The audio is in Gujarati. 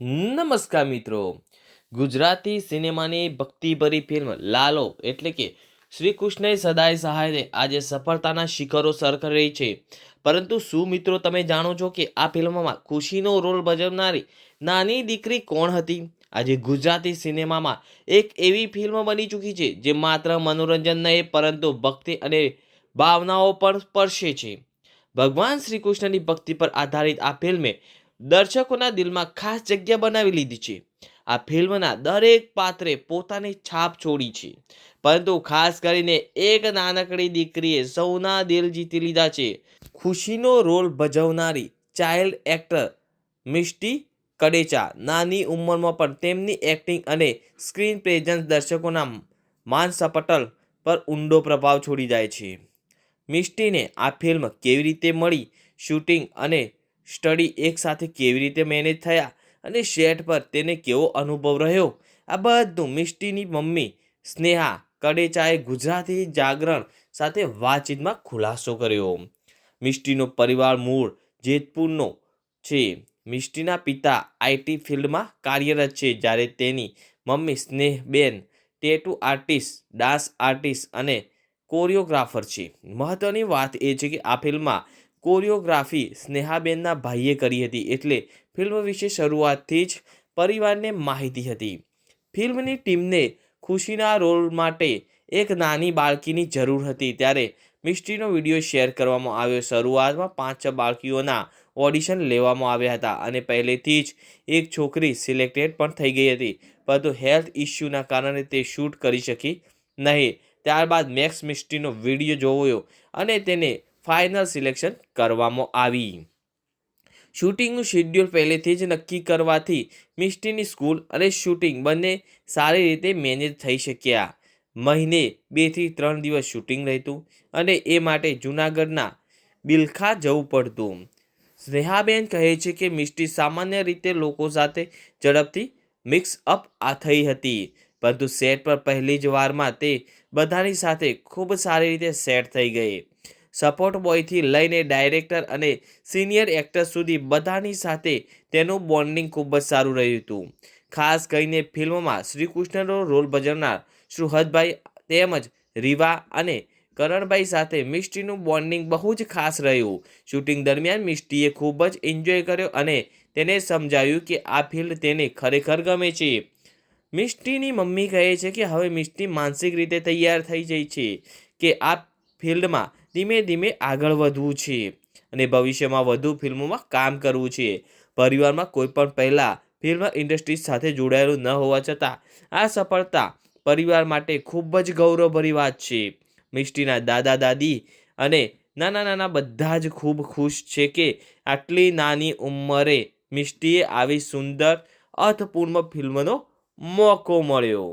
નમસ્કાર મિત્રો. ગુજરાતી સિનેમાની ભક્તિભરી ફિલ્મ લાલો એટલે કે શ્રી કૃષ્ણએ સદાય સહાયને આજે સફળતાના શિખરો સર કરી રહી છે. પરંતુ શું મિત્રો તમે જાણો છો કે આ ફિલ્મમાં ખુશીનો રોલ ભજવનારી નાની દીકરી કોણ હતી? આજે ગુજરાતી સિનેમામાં એક એવી ફિલ્મ બની ચૂકી છે જે માત્ર મનોરંજન નહીં, પરંતુ ભક્તિ અને ભાવનાઓ પર સ્પર્શે છે. ભગવાન શ્રી કૃષ્ણની ભક્તિ પર આધારિત આ ફિલ્મે દર્શકોના દિલમાં ખાસ જગ્યા બનાવી લીધી છે. આ ફિલ્મના દરેક પાત્રે પોતાની છાપ છોડી છે. પરંતુ ખાસ કરીને એક નાનકડી દીકરીએ સૌના દિલ જીતી લીધા છે. ખુશીનો રોલ ભજવનારી ચાઇલ્ડ એક્ટર મિસ્ટી કડેચા નાની ઉંમરમાં પણ તેમની એક્ટિંગ અને સ્ક્રીન પ્રેઝન્સ દર્શકોના માનસપટલ પર ઊંડો પ્રભાવ છોડી જાય છે. મિસ્ટીને આ ફિલ્મ કેવી રીતે મળી, શૂટિંગ અને સ્ટડી એકસાથે કેવી રીતે મેનેજ થયા અને સેટ પર તેને કેવો અનુભવ રહ્યો? આ બધું મિસ્ટીની મમ્મી, સ્નેહા, કડેચાએ ગુજરાતી જાગરણ સાથે વાતચીતમાં ખુલાસો કર્યો. મિસ્ટીનો પરિવાર મૂળ જેતપુરનો છે. મિસ્ટીના પિતા આઈટી ફિલ્ડમાં કાર્યરત છે, જ્યારે તેની mummy સ્નેહબેન tattoo artist, dance artist અને કોરિયોગ્રાફર છે. મહત્ત્વની વાત એ છે કે આ ફિલ્મમાં કોરિયોગ્રાફી સ્નેહાબેનના ભાઈએ કરી હતી એટલે ફિલ્મ વિશે શરૂઆતથી જ પરિવારને માહિતી હતી. ફિલ્મની ટીમને ખુશીના રોલ માટે એક નાની બાળકીની જરૂર હતી ત્યારે મિસ્ટ્રીનો વીડિયો શેર કરવામાં આવ્યો. શરૂઆતમાં પાંચ છ બાળકીઓના ઓડિશન લેવામાં આવ્યા હતા અને પહેલેથી જ એક છોકરી સિલેક્ટેડ પણ થઈ ગઈ હતી, પરંતુ હેલ્થ ઇસ્યુના કારણે તે શૂટ કરી શકી નહીં. ત્યારબાદ મેક્સ મિસ્ટ્રીનો વીડિયો જોયો અને તેને ફાઇનલ સિલેક્શન કરવામાં આવી. શૂટિંગનું શેડ્યુલ પહેલેથી જ નક્કી કરવાથી મિસ્ટીની સ્કૂલ અને શૂટિંગ બંને સારી રીતે મેનેજ થઈ શક્યા. મહિને બેથી ત્રણ દિવસ શૂટિંગ રહેતું અને એ માટે જૂનાગઢના બિલખા જવું પડતું. સ્નેહાબેન કહે છે કે મિસ્ટી સામાન્ય રીતે લોકો સાથે ઝડપથી મિક્સ અપ આ થઈ હતી, પરંતુ સેટ પર પહેલી જ વારમાં તે બધાની સાથે ખૂબ સારી રીતે સેટ થઈ ગઈ. સપોર્ટ બોયથી લઈને ડાયરેક્ટર અને સિનિયર એક્ટર સુધી બધાની સાથે તેનું બોન્ડિંગ ખૂબ જ સારું રહ્યું હતું. ખાસ કરીને ફિલ્મમાં શ્રી કૃષ્ણનો રોલ ભજવનાર સુહદભાઈ તેમજ રીવા અને કરણભાઈ સાથે મિસ્ટીનું બોન્ડિંગ બહુ જ ખાસ રહ્યું. શૂટિંગ દરમિયાન મિસ્ટીએ ખૂબ જ એન્જોય કર્યો અને તેને સમજાવ્યું કે આ ફિલ્ડ તેને ખરેખર ગમે છે. મિસ્ટીની મમ્મી કહે છે કે હવે મિસ્ટી માનસિક રીતે તૈયાર થઈ જાય છે કે આ ફિલ્ડમાં ધીમે ધીમે આગળ વધવું છે અને ભવિષ્યમાં વધુ ફિલ્મોમાં કામ કરવું છે. પરિવારમાં કોઈ પણ પહેલાં ફિલ્મ ઇન્ડસ્ટ્રી સાથે જોડાયેલું ન હોવા છતાં, આ સફળતા પરિવાર માટે ખૂબ જ ગૌરવભરી વાત છે. મિસ્ટીના દાદા દાદી અને નાના નાના બધા જ ખૂબ ખુશ છે કે આટલી નાની ઉંમરે મિષ્ટીએ આવી સુંદર, અર્થપૂર્ણ ફિલ્મનો મોકો મળ્યો.